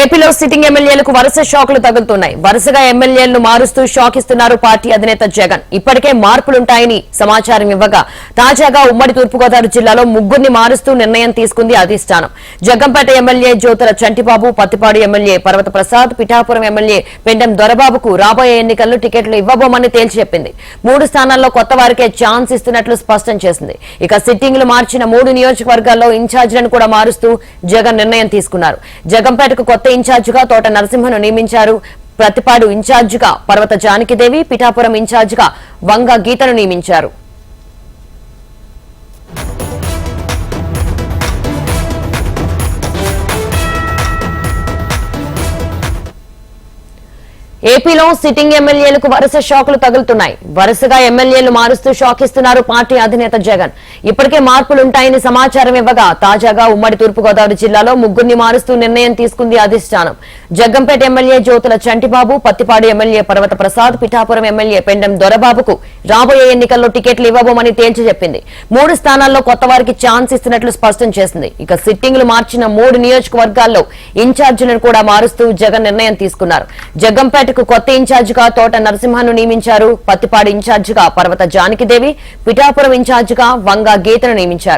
ఏపీలో సిట్టింగ్ ఎమ్మెల్యేలకు వరుస షాకులు తగులుతున్నాయి. వరుసగా ఎమ్మెల్యేలను మారుస్తూ షాక్ ఇస్తున్నారు పార్టీ అధినేత జగన్. ఇప్పటికే మార్పులుంటాయని సమాచారం ఇవ్వగా తాజాగా ఉమ్మడి తూర్పుగోదావరి జిల్లాలో ముగ్గురిని మారుస్తూ నిర్ణయం తీసుకుంది అధిష్టానం. Jaggampeta MLA Jyothula Chantibabu Prathipadu MLA Parvatha Prasad Pithapuram MLA Pendem దొరబాబుకు రాబోయే ఎన్నికల్లో టికెట్లు ఇవ్వబోమని తేల్చి చెప్పింది. మూడు స్థానాల్లో కొత్త వారికే ఛాన్స్ ఇస్తున్నట్లు స్పష్టం చేసింది. ఇక సిట్టింగ్లు మార్చిన మూడు నియోజకవర్గాల్లో ఇన్ఛార్జీలను కూడా మారుస్తూ జగన్ నిర్ణయం తీసుకున్నారు. జగంపేటకు కొత్త ఇన్ఛార్జిగా తోట నరసింహను నియమించారు. ప్రతిపాడు ఇన్ఛార్జిగా పర్వత జానకిదేవి పిఠాపురం ఇన్ఛార్జిగా వంగ గీతను నియమించారు. ఏపీలో సిట్టింగ్ ఎమ్మెల్యేలకు వరుస షాకులు తగులుతున్నాయి. వరుసగా ఎమ్మెల్యేలు మారుస్తూ షాక్ ఇస్తున్నారు పార్టీ అధినేత జగన్. ఇప్పటికే మార్పులుంటాయని సమాచారం ఇవ్వగా తాజాగా ఉమ్మడి తూర్పుగోదావరి జిల్లాలో ముగ్గురిని మారుస్తూ నిర్ణయం తీసుకుంది అధిష్టానం. Jaggampeta MLA Jyothula Chantibabu Prathipadu MLA Parvatha Prasad Pithapuram MLA Pendem దొరబాబుకు రాబోయే ఎన్నికల్లో టికెట్లు ఇవ్వబోమని తేల్చి చెప్పింది. మూడు స్థానాల్లో కొత్త వారికి ఛాన్స్ ఇస్తున్నట్లు స్పష్టం చేసింది. ఇక సిట్టింగ్లు మార్చిన మూడు నియోజకవర్గాల్లో ఇన్ఛార్జీలను కూడా మారుస్తూ జగన్ నిర్ణయం తీసుకున్నారు. జగ్గంపేట జగ్గంపేటకు కొత్త ఇన్ఛార్జిగా తోట నరసింహను నియమించారు. పత్తిపాడు ఇన్ఛార్జిగా పర్వత జానకిదేవి పిఠాపురం ఇన్ఛార్జిగా వంగ గీతను నియమించారు.